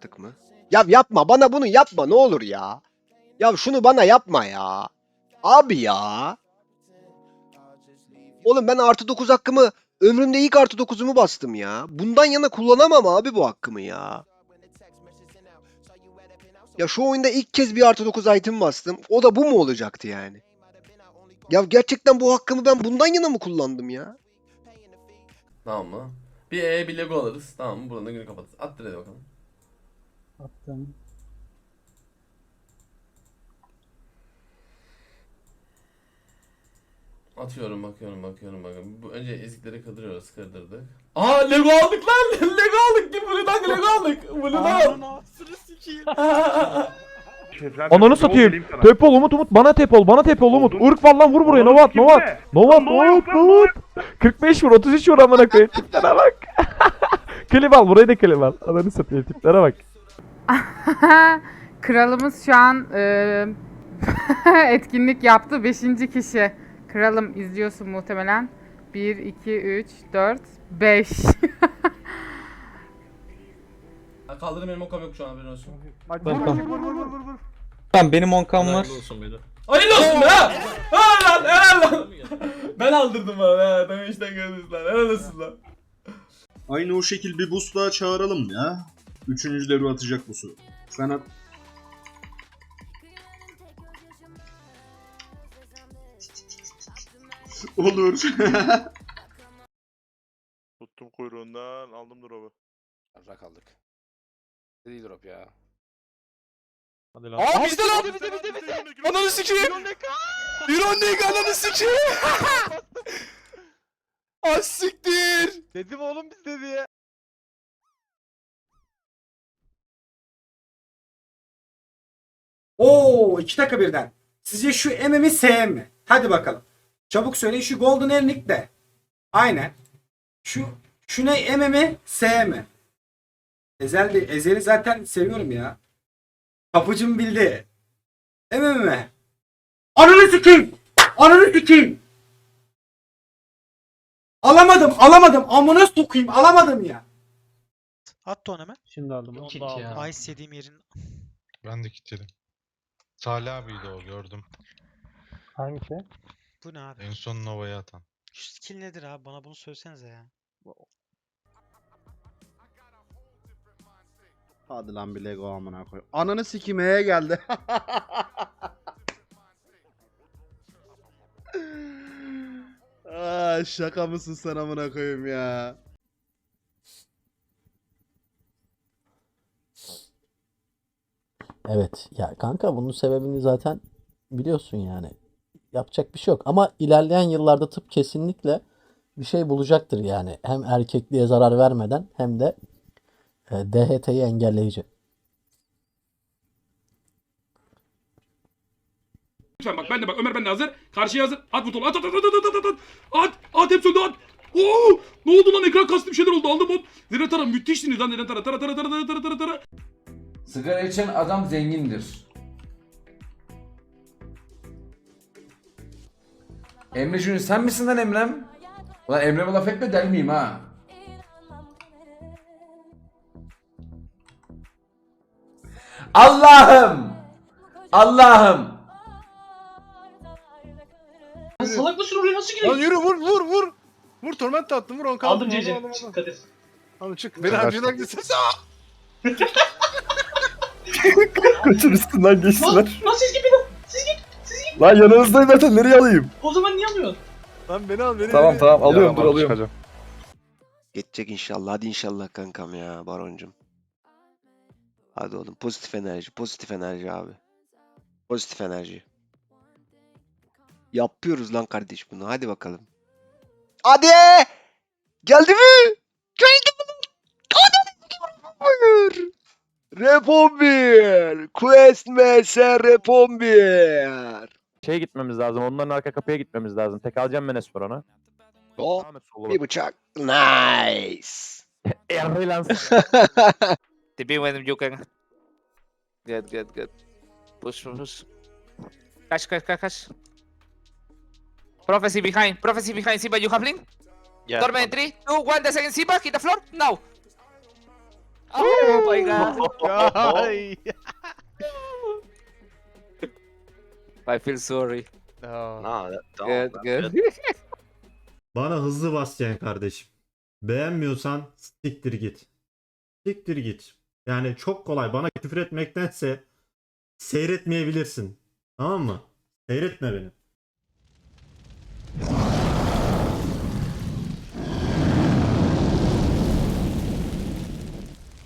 Baktık mı? Ya yapma bana bunu yapma ne olur ya. Ya şunu bana yapma ya. Abi ya. Oğlum ben artı 9 hakkımı ömrümde ilk artı 9'umu bastım ya. Bundan yana kullanamam abi bu hakkımı ya. Ya şu oyunda ilk kez bir artı 9 item bastım. O da bu mu olacaktı yani? Ya gerçekten bu hakkımı ben bundan yana mı kullandım ya? Tamam mı? Bir E bir Lego alırız. Tamam mı? Buradan da günü kapatırız. Attır hadi bakalım. Attım. Atıyorum bakıyorum bakıyorum bakıyorum. Bu önce ezikleri kırdırıyoruz kırdırdık. Aa Lego aldık lan! Lego aldık! Git Blue'dan Lego aldık! Blue'dan! Ananı satayım. Tep ol Umut Umut bana tep ol bana tep ol Umut. Oldum. Irk var lan vur buraya Oğlum, Nova at kim Nova at. be? Nova at Nova Nova yok at lan, Nova Nova at. 45 vur 33 vur amına koyayım tiplere bak. klip al burayı da klip al. Ananı satayım tiplere bak. Kralımız şu an e, etkinlik yaptı. Beşinci kişi. Kralım izliyorsun muhtemelen. 1, 2, 3, 4, 5. Kaldırım benim okam yok şu an haberin olsun. Tamam benim 10 var. Hayırlı olsun be! Helal lan helal lan! ben aldırdım bana ha. Demişten gördünüz lan. Helal olsun lan. Aynı o şekil bir boost daha çağıralım ya. Üçüncü devre atacak boss'u. Sen at. Olur. Tuttum kuyruğundan aldım drop'u. Rak aldık. Değil drop ya. Hadi lan. Aa bizde lan bizde bizde bizde. Ananı sikeyim. Ironik ananı sikeyim. Az siktir. Dedim oğlum bizde diye. Oo iki dakika birden. Sizce şu M mi S mi? Hadi bakalım. Çabuk söyleyin şu Golden Earring de. Aynen. Şu şu ne M mi S mi? Ezel de, Ezel'i zaten seviyorum ya. Kapıcım bildi. M mi? Ananı sikeyim. Ananı sikeyim. Alamadım, alamadım. Amına sokayım, alamadım ya. At onu hemen. Şimdi aldım. Ice yediğim yerin. Ben de kilitledim. Salih abiydi o gördüm. Hangisi? Bu ne abi? En son Nova'ya atan. Şu skill nedir abi? Bana bunu söylesenize ya. Hadi lan bir Lego amına koy. Ananı sikimeye geldi. Aa, şaka mısın sen amına koyayım ya. Evet ya kanka bunun sebebini zaten biliyorsun yani. Yapacak bir şey yok ama ilerleyen yıllarda tıp kesinlikle bir şey bulacaktır yani. Hem erkekliğe zarar vermeden hem de e, DHT'yi engelleyici. Lütfen bak ben de bak Ömer ben de hazır. Karşıya hazır. At butonu. At at at at at at at at. At at hep söndü at. Oo! Ne oldu lan ekran kastı bir şeyler oldu aldım bot. Zeren tara müthişsiniz lan tara tara tara tara tara tara tara tara. Sigara içen adam zengindir. Emre Junior sen misin lan Emrem? Ulan Emre'me laf etme der miyim ha? Allah'ım! Allah'ım! Salak mısın oraya nasıl? Lan yürü vur vur vur. Vur torment attım vur 10 kaldı. Aldım CC. Dikkat et. Oğlum çık. Beni harcadan gitsin. Kaçın üstünden geçtiler. Nasıl siz gibi lan? Lan yanınızdayım zaten nereye alayım? O zaman niye alıyorsun? Lan beni al beni. Tamam tamam alıyorum dur alıyorum. Geçecek inşallah. Hadi inşallah kankam ya baroncum. Hadi oğlum pozitif enerji. Pozitif enerji abi. Pozitif enerji. Yapıyoruz lan kardeş bunu. Hadi bakalım. Hadi! Geldi mi? Geldi mi? Hadi! 1. Quest MS Repon 1. Şeye gitmemiz lazım. Onların arka kapıya gitmemiz lazım. Tek alacağım ben Esper ona. Oh, sola bir bıçak. Nice. Erdi lan. TP when you can. Good, good, good. Push, push. Catch, catch, catch, catch. Prophecy behind, prophecy behind Simba, you have link? Yeah. Torment 3, 2, 1, the second Simba, hit the floor, now! Oh my god. Ay. I feel sorry. No. No, Good, good. Bana hızlı basacaksın kardeşim. Beğenmiyorsan siktir git. Siktir git. Yani çok kolay. Bana küfür etmektense seyretmeyebilirsin. Tamam mı? Seyretme beni.